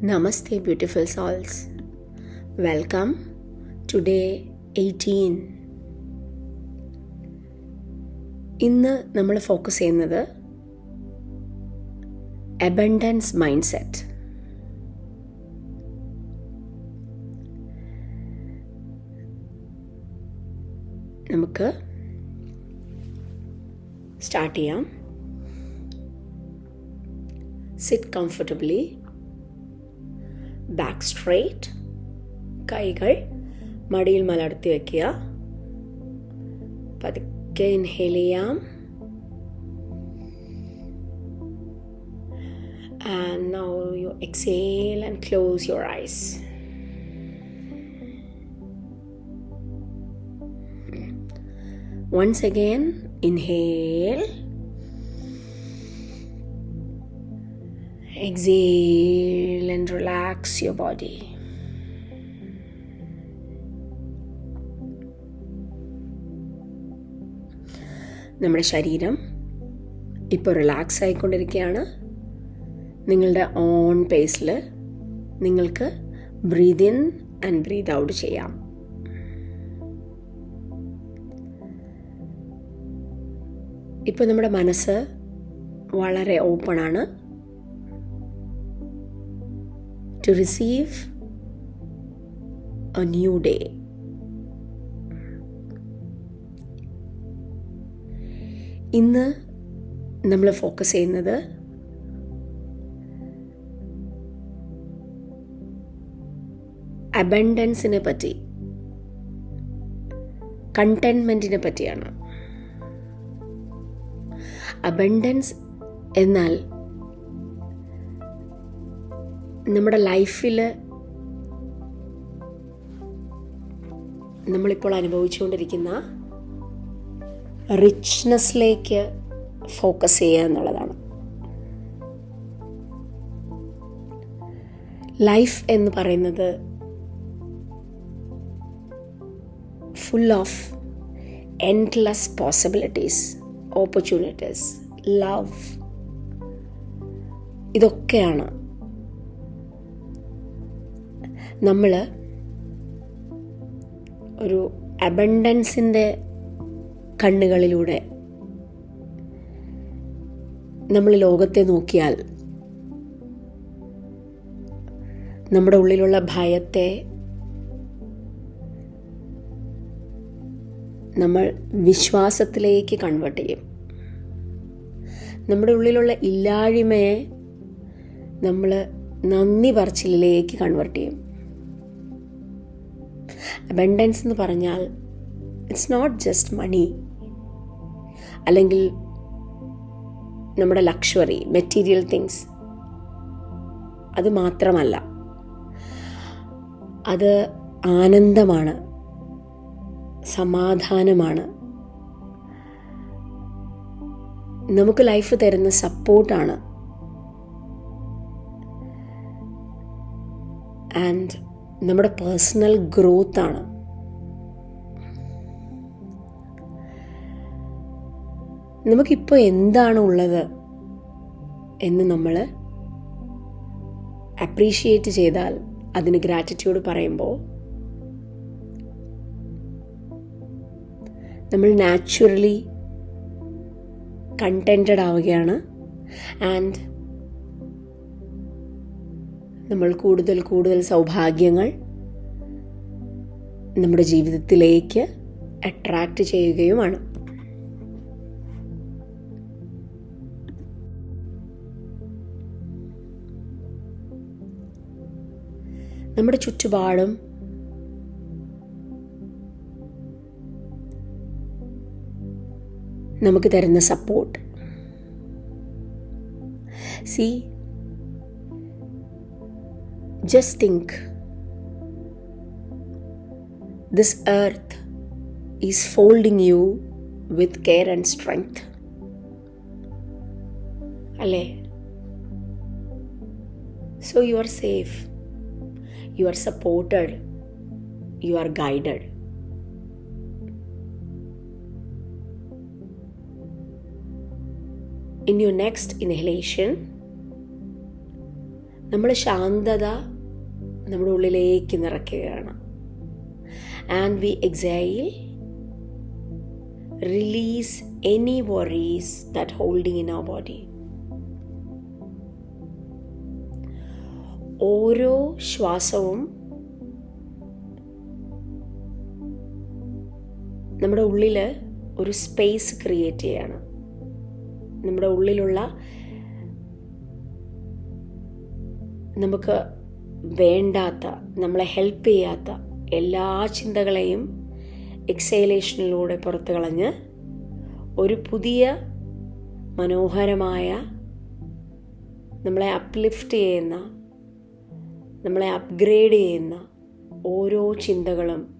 Namaste, beautiful souls. Welcome to day 18. ഇന്ന് നമ്മൾ focus ചെയ്യുന്നത് അബൻഡൻസ് മൈൻഡ് സെറ്റ് നമുക്ക് സ്റ്റാർട്ട് ചെയ്യാം സിറ്റ് കംഫർട്ടബിളി ബാക്ക് സ്ട്രെയിറ്റ് കൈകൾ മടിയിൽ മലർത്തി വയ്ക്കുക പതുക്കെ ഇൻഹേൽ ചെയ്യാം And now you exhale and close your eyes. Once again, inhale. Exhale and relax your body. നമ്മുടെ ശരീരം ഇപ്പോൾ റിലാക്സ് ആയിക്കൊണ്ടിരിക്കുകയാണ്. നിങ്ങളുടെ ഓൺ പേസിൽ നിങ്ങൾക്ക് breathe in and breathe out ചെയ്യാം. ഇപ്പോൾ നമ്മുടെ മനസ്സ് വളരെ open to receive a new day ഇന്ന് നമ്മൾ ഫോക്കസ് ചെയ്യുന്നത് അബൻഡൻസിനെ പറ്റി കണ്ടെൻമെന്റിനെ പറ്റിയാണ്. അബൻഡൻസ് എന്നാൽ നമ്മുടെ ലൈഫിൽ നമ്മളിപ്പോൾ അനുഭവിച്ചുകൊണ്ടിരിക്കുന്ന റിച്ച്നെസ്സിലേക്ക് ഫോക്കസ് ചെയ്യുക എന്നുള്ളതാണ്. ലൈഫ് എന്ന് പറയുന്നത് full of endless possibilities opportunities love ഇതൊക്കെയാണ് നമ്മൾ ഒരു അബണ്ടൻസിന്റെ കണ്ണുകളിലൂടെ നമ്മൾ ലോകത്തെ നോക്കിയാൽ നമ്മുടെ ഉള്ളിലുള്ള ഭയത്തെ നമ്മൾ വിശ്വാസത്തിലേക്ക് കൺവേർട്ട് ചെയ്യും. നമ്മുടെ ഉള്ളിലുള്ള ഇല്ലായ്മയെ നമ്മൾ നന്ദി പറച്ചിലേക്ക് കൺവേർട്ട് ചെയ്യും. അബൻഡൻസ് എന്ന് പറഞ്ഞാൽ ഇറ്റ്സ് നോട്ട് ജസ്റ്റ് മണി അല്ലെങ്കിൽ നമ്മുടെ ലക്ഷറി മെറ്റീരിയൽ തിങ്സ് അത് മാത്രമല്ല. അത് ആനന്ദമാണ് സമാധാനമാണ്. നമുക്ക് ലൈഫ് തരുന്ന സപ്പോർട്ടാണ് ആൻഡ് നമ്മുടെ പേഴ്സണൽ ഗ്രോത്ത് ആണ്. നമുക്കിപ്പോൾ എന്താണ് ഉള്ളത് എന്ന് നമ്മൾ അപ്രീഷിയേറ്റ് ചെയ്താൽ അതിന് ഗ്രാറ്റിറ്റ്യൂഡ് പറയുമ്പോൾ നമ്മൾ നാച്ചുറലി കണ്ടന്റഡ് ആവുകയാണ്. ആൻഡ് നമ്മൾ കൂടുതൽ കൂടുതൽ സൗഭാഗ്യങ്ങൾ നമ്മുടെ ജീവിതത്തിലേക്ക് അട്രാക്റ്റ് ചെയ്യുകയുമാണ്. നമ്മുടെ ചുറ്റുപാടും നമുക്ക് തരുന്ന support see Just think this earth is folding you with care and strength അല്ലേ so you are safe you are supported, you are guided. In your next inhalation, നമ്മൾ ശാന്തത നമ്മുടെ ഉള്ളിലേക്ക് നിറയ്ക്കുകയാണ്. And we exhale release any worries that holding in our body ഓരോ ശ്വാസവും നമ്മുടെ ഉള്ളിൽ ഒരു സ്പേസ് ക്രിയേറ്റ് ചെയ്യാണ്. നമ്മുടെ ഉള്ളിലുള്ള നമുക്ക് വേണ്ടാത്ത നമ്മളെ ഹെൽപ്പ് ചെയ്യാത്ത എല്ലാ ചിന്തകളെയും എക്സൈലേഷനിലൂടെ പുറത്തു കളഞ്ഞ് ഒരു പുതിയ മനോഹരമായ നമ്മളെ അപ്ലിഫ്റ്റ് ചെയ്യുന്ന നമ്മളെ അപ്ഗ്രേഡ് ചെയ്യുന്ന ഓരോ ചിന്തകളും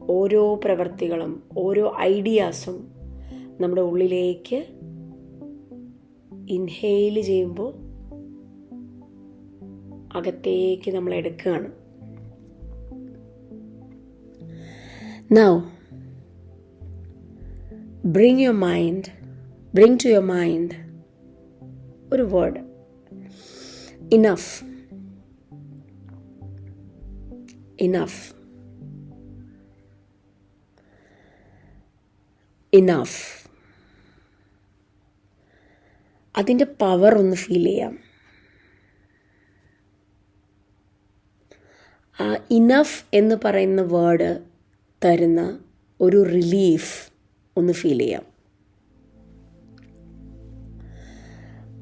ഓരോ പ്രവൃത്തികളും ഓരോ ഐഡിയാസും നമ്മുടെ ഉള്ളിലേക്ക് ഇൻഹെയിൽ ചെയ്യുമ്പോൾ അകത്തേക്ക് നമ്മൾ എടുക്കുകയാണ്. Now bring your mind bring to your mind ഒരു വേർഡ് ഇനഫ് ഇനഫ് ഇനഫ് അതിന്റെ പവർ ഒന്ന് ഫീൽ ചെയ്യാം. ഇനഫ് എന്ന് പറയുന്ന വേർഡ് തരുന്ന ഒരു റിലീഫ് ഒന്ന് ഫീൽ ചെയ്യാം.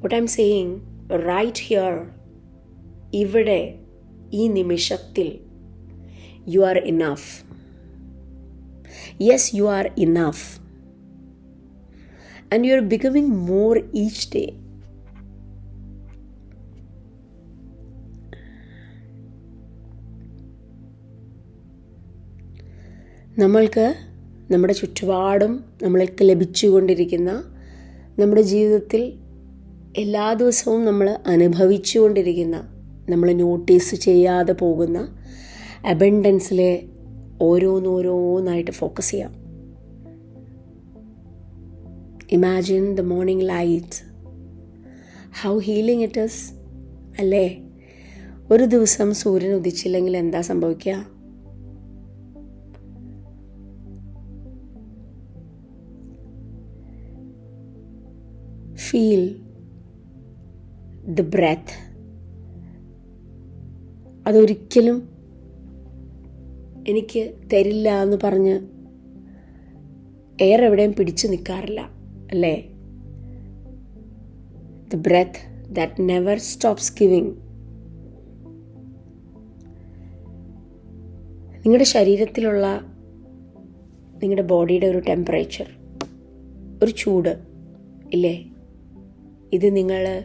What I M saying right here ഇവിടെ ഈ നിമിഷത്തിൽ you are enough yes you are enough and you are becoming more each day. നമ്മൾക്ക് നമ്മുടെ ചുറ്റുപാടും നമ്മൾക്ക് ലഭിച്ചുകൊണ്ടിരിക്കുന്ന നമ്മുടെ ജീവിതത്തിൽ എല്ലാ ദിവസവും നമ്മൾ അനുഭവിച്ചുകൊണ്ടിരിക്കുന്ന നമ്മൾ നോട്ടീസ് ചെയ്യാതെ പോകുന്ന അബൻഡൻസിലെ ഓരോന്നോരോന്നായിട്ട് ഫോക്കസ് ചെയ്യാം. Imagine the morning light how healing it is അല്ലേ? ഒരു ദിവസം സൂര്യൻ ഉദിച്ചില്ലെങ്കിൽ എന്താ സംഭവിക്കുക? ഫീൽ ദ ബ്രെത്ത് അതൊരിക്കലും എനിക്ക് തരില്ല എന്ന് പറഞ്ഞ് എയർ എവിടെയും പിടിച്ചു നിൽക്കാറില്ല അല്ലേ? The breath that never stops giving നിങ്ങളുടെ ശരീരത്തിലുള്ള നിങ്ങളുടെ ബോഡിയുടെ ഒരു ടെമ്പറേച്ചർ ഒരു ചൂട് ഇല്ലേ? ഇത് നിങ്ങൾ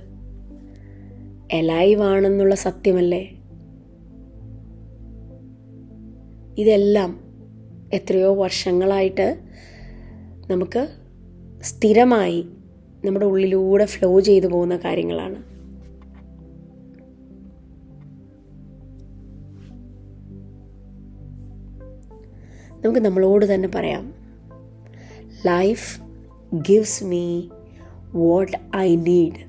എലൈവ് ആണെന്നുള്ള സത്യമല്ലേ? ഇതെല്ലാം എത്രയോ വർഷങ്ങളായിട്ട് നമുക്ക് സ്ഥിരമായി നമ്മുടെ ഉള്ളിലൂടെ ഫ്ലോ ചെയ്തു പോകുന്ന കാര്യങ്ങളാണ്. നമുക്ക് നമ്മളോട് തന്നെ പറയാം life gives me What I need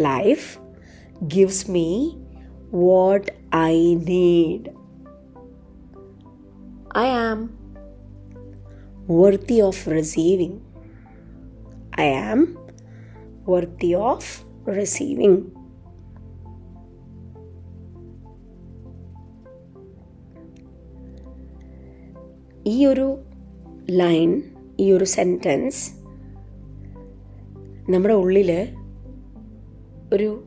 life gives me what I need I am worthy of receiving. I am worthy of receiving. ഈ ഒരു ലൈൻ ഈ ഒരു സെൻറ്റൻസ് നമ്മുടെ ഉള്ളിൽ ഒരു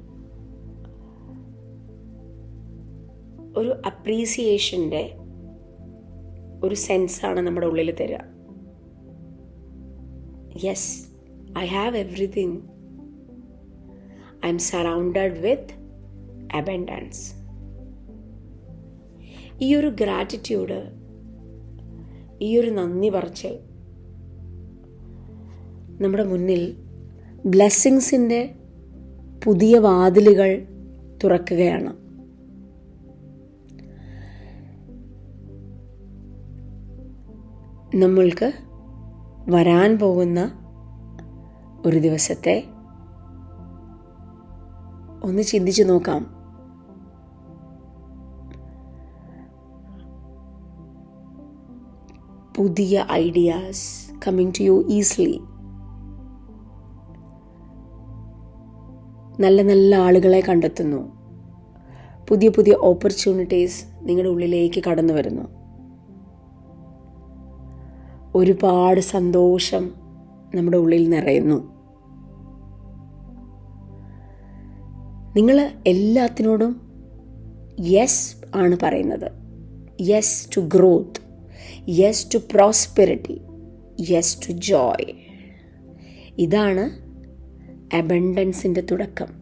ഒരു അപ്രീസിയേഷന്റെ ഒരു സെൻസാണ് നമ്മുടെ ഉള്ളിൽ തരിക yes I have everything I am surrounded with abundance ഈ ഒരു ഗ്രാറ്റിറ്റ്യൂഡ് ഈ ഒരു നന്ദി പറച്ചൽ നമ്മുടെ മുന്നിൽ ബ്ലെസ്സിങ്സിന്റെ പുതിയ വാതിലുകൾ തുറക്കുകയാണ്. നമ്മൾക്ക് വരാൻ പോകുന്ന ഒരു ദിവസത്തെ ഒന്ന് ചിന്തിച്ചു നോക്കാം. പുതിയ ideas coming to you easily. നല്ല നല്ല ആളുകളെ കണ്ടെത്തുന്നു. പുതിയ പുതിയ ഓപ്പർച്യൂണിറ്റീസ് നിങ്ങളുടെ ഉള്ളിലേക്ക് കടന്നു വരുന്നു. ഒരുപാട് സന്തോഷം നമ്മുടെ ഉള്ളിൽ നിറയുന്നു. നിങ്ങൾ എല്ലാത്തിനോടും യെസ് ആണ് പറയുന്നത്. Yes to growth yes to prosperity yes to joy ഇതാണ് അബണ്ടൻസിന്റെ തുടക്കം.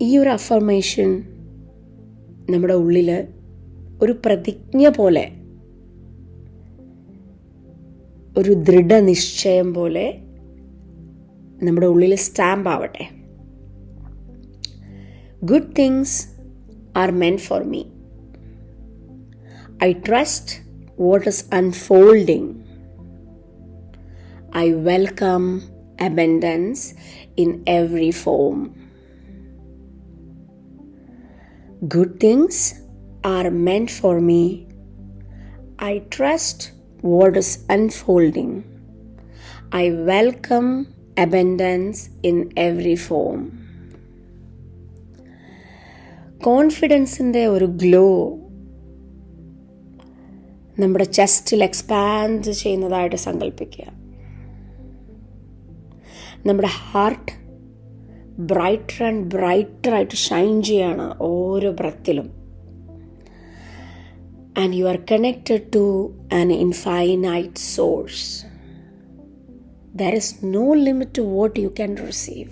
ഈ ഒരു അഫർമേഷൻ നമ്മുടെ ഉള്ളിൽ ഒരു പ്രതിജ്ഞ പോലെ ഒരു ദൃഢനിശ്ചയം പോലെ നമ്മുടെ ഉള്ളിൽ സ്റ്റാമ്പ് ആവട്ടെ. Good things are meant for me I trust what is unfolding I welcome abundance in every form Good things are meant for me. I trust what is unfolding. I welcome abundance in every form. കോൺഫിഡൻസിൻ്റെ ഒരു glow നമ്മുടെ ചെസ്റ്റിൽ expand ചെയ്യുന്നതായിട്ട് സങ്കല്പിക്കുക. നമ്മുടെ heart brighter and brighter ആയിട്ട് shine ചെയ്യാണ് ഓരോ ബ്രത്തിലും and you are connected to an infinite source there is no limit to what you can receive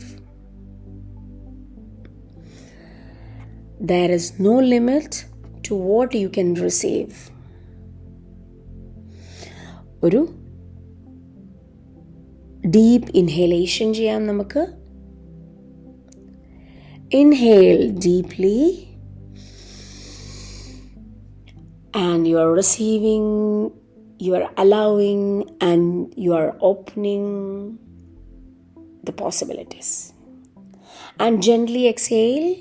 there is no limit to what you can receive ഒരു deep inhalation ചെയ്യാം നമുക്ക് Inhale deeply and you are receiving, you are allowing, and you are opening the possibilities. And gently exhale,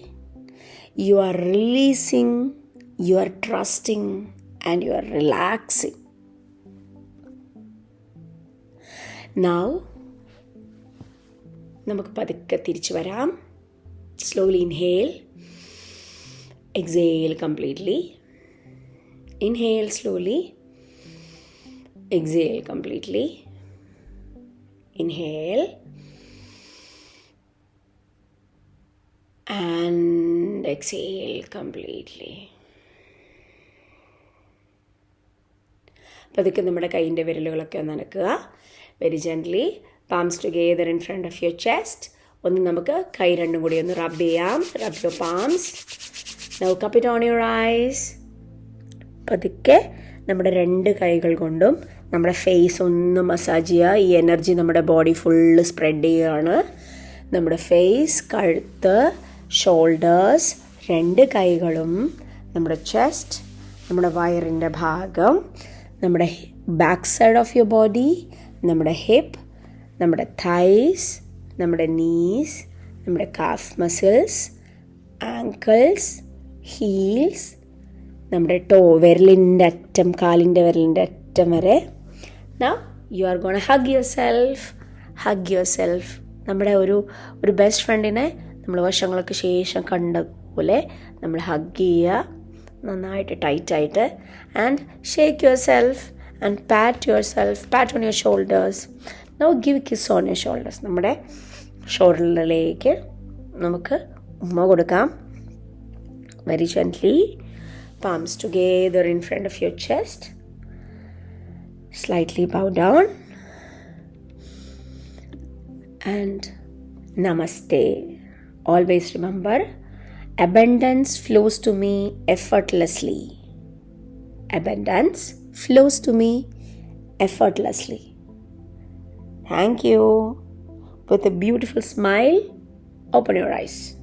you are releasing, you are trusting, and you are relaxing. Now, നമുക്ക് പതുക്കെ തിരിച്ചു വരാം slowly inhale exhale completely inhale slowly exhale completely inhale and exhale completely പതുക്കെ നമ്മുടെ കൈയിന്റെ വിരലുകളൊക്കെ ഒന്ന് അനക്കുക. Very gently palms together in front of your chest ഒന്ന് നമുക്ക് കൈ രണ്ടും കൂടി ഒന്ന് റബ് ചെയ്യാം. Rub your palms now cup on your eyes പതുക്കെ നമ്മുടെ രണ്ട് കൈകൾ കൊണ്ടും നമ്മുടെ ഫേസ് ഒന്ന് മസാജ് ചെയ്യുക. ഈ എനർജി നമ്മുടെ ബോഡി ഫുള്ള് സ്പ്രെഡ് ചെയ്യുകയാണ്. നമ്മുടെ ഫേസ് കഴുത്ത് ഷോൾഡേഴ്സ് രണ്ട് കൈകളും നമ്മുടെ ചെസ്റ്റ് നമ്മുടെ വയറിന്റെ ഭാഗം നമ്മുടെ back side of your body നമ്മുടെ ഹിപ്പ് നമ്മുടെ തൈസ് നമ്മുടെ നീസ് നമ്മുടെ കാഫ് മസിൽസ് ആങ്കിൾസ് ഹീൽസ് നമ്മുടെ ടോ വിരലിന്റെ അറ്റം കാലിന്റെ വിരലിന്റെ അറ്റം വരെ. Now you are gonna hug yourself hug yourself നമ്മുടെ ഒരു ഒരു ബെസ്റ്റ് ഫ്രണ്ടിനെ നമ്മൾ വർഷങ്ങൾക്ക് ശേഷം കണ്ട പോലെ നമ്മൾ ഹഗ് ചെയ്യുക. നന്നായിട്ട് ടൈറ്റായിട്ട് and shake yourself and pat yourself pat on your shoulders now give kiss on your shoulders നമ്മുടെ ഷോൾഡറിലേക്ക് നമുക്ക് ഉമ്മ കൊടുക്കാം very gently palms together in front of your chest. Slightly bow down. And namaste. Always remember abundance flows to me effortlessly. Abundance flows to me effortlessly. Thank you. With a beautiful smile, open your eyes.